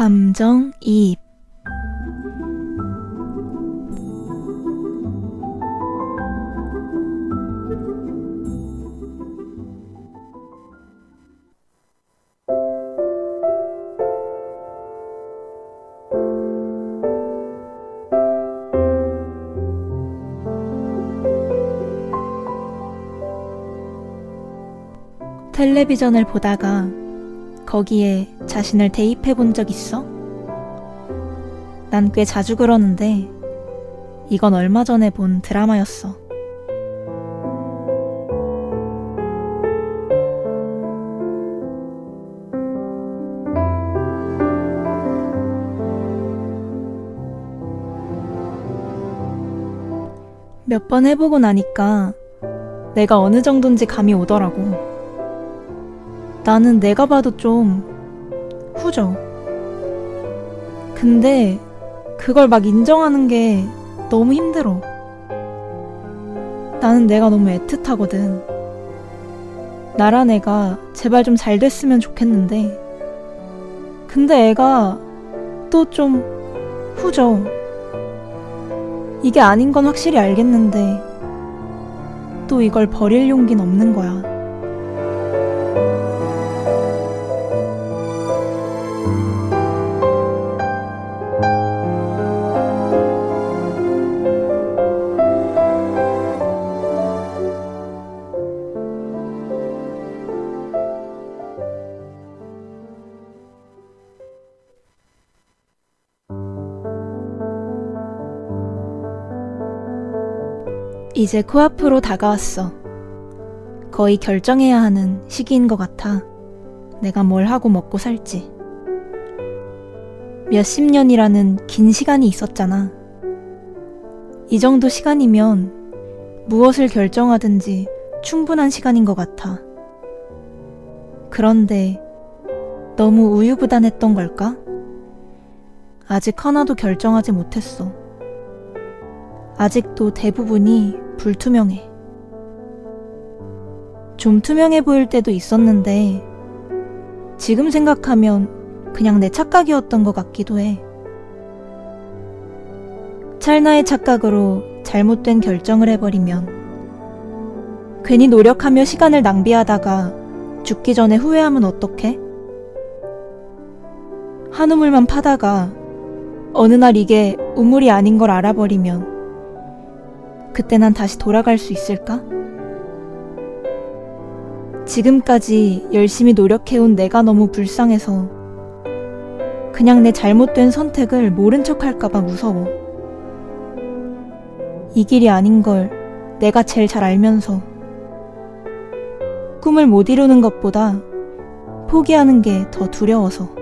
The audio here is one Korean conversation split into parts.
감정이입. 텔레비전을 보다가 거기에 자신을 대입해 본 적 있어? 난 꽤 자주 그러는데 이건 얼마 전에 본 드라마였어. 몇 번 해보고 나니까 내가 어느 정도인지 감이 오더라고. 나는 내가 봐도 좀 후져. 근데 그걸 막 인정하는 게 너무 힘들어. 나는 내가 너무 애틋하거든. 나란 애가 제발 좀 잘 됐으면 좋겠는데. 근데 애가 또 좀 후져. 이게 아닌 건 확실히 알겠는데 또 이걸 버릴 용기는 없는 거야. 이제 코앞으로 다가왔어. 거의 결정해야 하는 시기인 것 같아. 내가 뭘 하고 먹고 살지. 몇십 년이라는 긴 시간이 있었잖아. 이 정도 시간이면 무엇을 결정하든지 충분한 시간인 것 같아. 그런데 너무 우유부단했던 걸까? 아직 하나도 결정하지 못했어. 아직도 대부분이 불투명해. 좀 투명해 보일 때도 있었는데, 지금 생각하면 그냥 내 착각이었던 것 같기도 해. 찰나의 착각으로 잘못된 결정을 해버리면, 괜히 노력하며 시간을 낭비하다가 죽기 전에 후회하면 어떡해? 한 우물만 파다가 어느 날 이게 우물이 아닌 걸 알아버리면 그때 난 다시 돌아갈 수 있을까? 지금까지 열심히 노력해온 내가 너무 불쌍해서 그냥 내 잘못된 선택을 모른 척 할까봐 무서워. 이 길이 아닌 걸 내가 제일 잘 알면서 꿈을 못 이루는 것보다 포기하는 게 더 두려워서.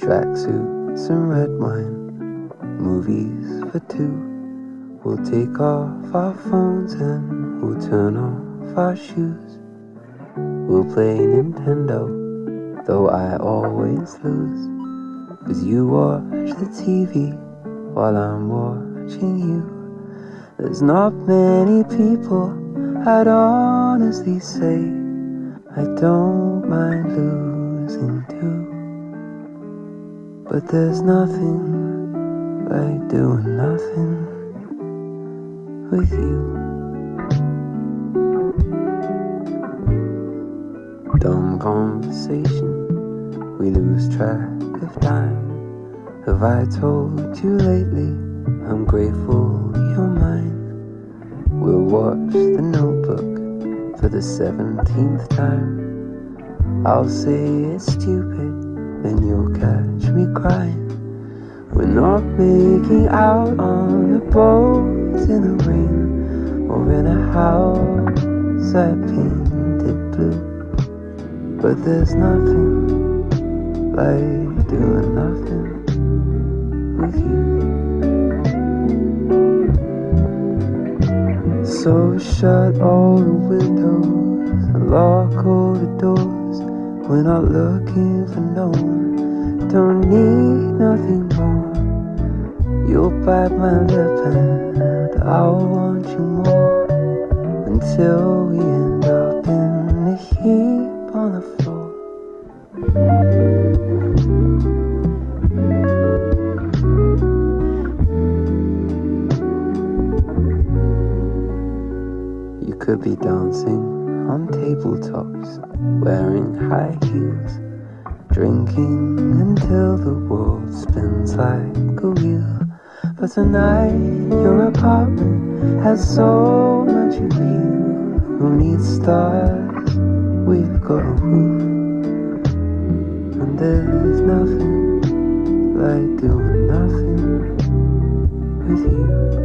Tracksuits and red wine, movies for two. We'll take off our phones and we'll turn off our shoes. We'll play Nintendo, though I always lose. Cause you watch the TV while I'm watching you. There's not many people I'd honestly say I don't mind losing. But there's nothing like doing nothing with you. Dumb conversation, we lose track of time. Have I told you lately? I'm grateful you're mine. We'll watch the notebook for the seventeenth time. I'll say it's stupid then you'll catch me crying. We're not making out on a boat in the rain or in a house I painted blue. But there's nothing like doing nothing with you. So shut all the windows and lock all the. We're not looking for no one. Don't need nothing more. You'll bite my lip and I'll want you more until we end up in a heap on the floor. You could be dancing on tabletops, wearing high heels, drinking until the world spins like a wheel. But tonight, your apartment has so much you. Who needs stars? We've got a roof, and there's nothing like doing nothing with you.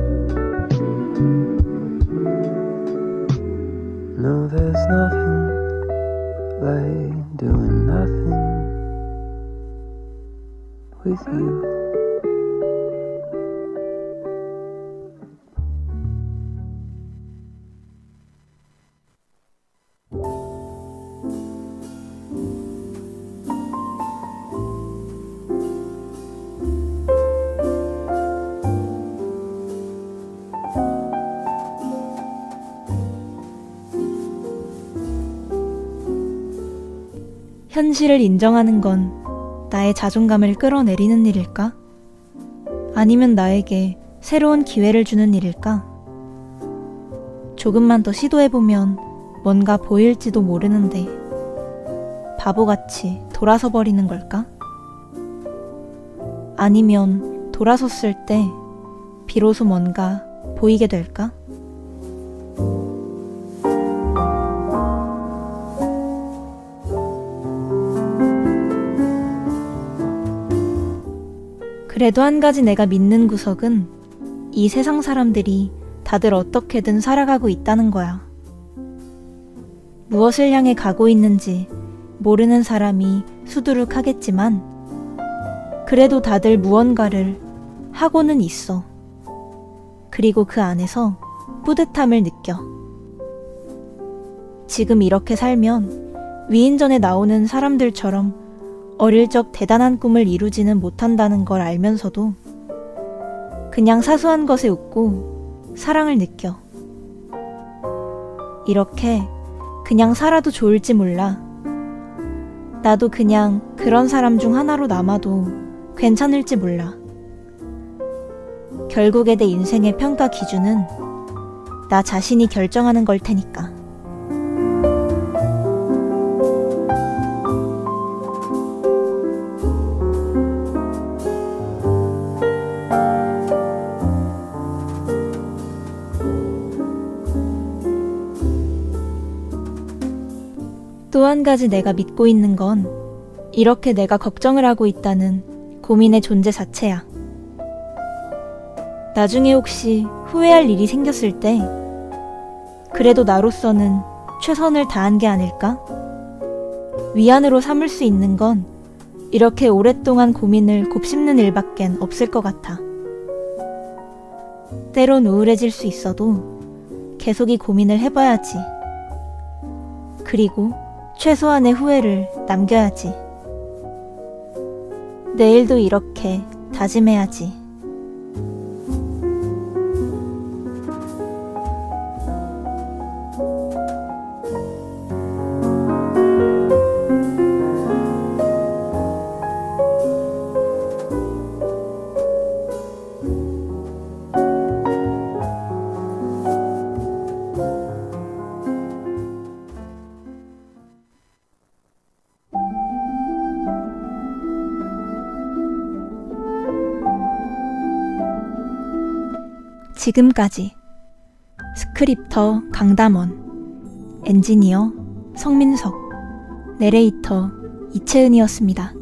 You. 현실을 인정하는 건 나의 자존감을 끌어내리는 일일까? 아니면 나에게 새로운 기회를 주는 일일까? 조금만 더 시도해보면 뭔가 보일지도 모르는데 바보같이 돌아서 버리는 걸까? 아니면 돌아섰을 때 비로소 뭔가 보이게 될까? 그래도 한 가지 내가 믿는 구석은 이 세상 사람들이 다들 어떻게든 살아가고 있다는 거야. 무엇을 향해 가고 있는지 모르는 사람이 수두룩하겠지만, 그래도 다들 무언가를 하고는 있어. 그리고 그 안에서 뿌듯함을 느껴. 지금 이렇게 살면 위인전에 나오는 사람들처럼 어릴 적 대단한 꿈을 이루지는 못한다는 걸 알면서도 그냥 사소한 것에 웃고 사랑을 느껴. 이렇게 그냥 살아도 좋을지 몰라. 나도 그냥 그런 사람 중 하나로 남아도 괜찮을지 몰라. 결국에 내 인생의 평가 기준은 나 자신이 결정하는 걸 테니까. 또 한 가지 내가 믿고 있는 건 이렇게 내가 걱정을 하고 있다는 고민의 존재 자체야. 나중에 혹시 후회할 일이 생겼을 때 그래도 나로서는 최선을 다한 게 아닐까? 위안으로 삼을 수 있는 건 이렇게 오랫동안 고민을 곱씹는 일밖엔 없을 것 같아. 때론 우울해질 수 있어도 계속 이 고민을 해봐야지. 그리고 최소한의 후회를 남겨야지. 내일도 이렇게 다짐해야지. 지금까지 스크립터 강담원, 엔지니어 성민석, 내레이터 이채은이었습니다.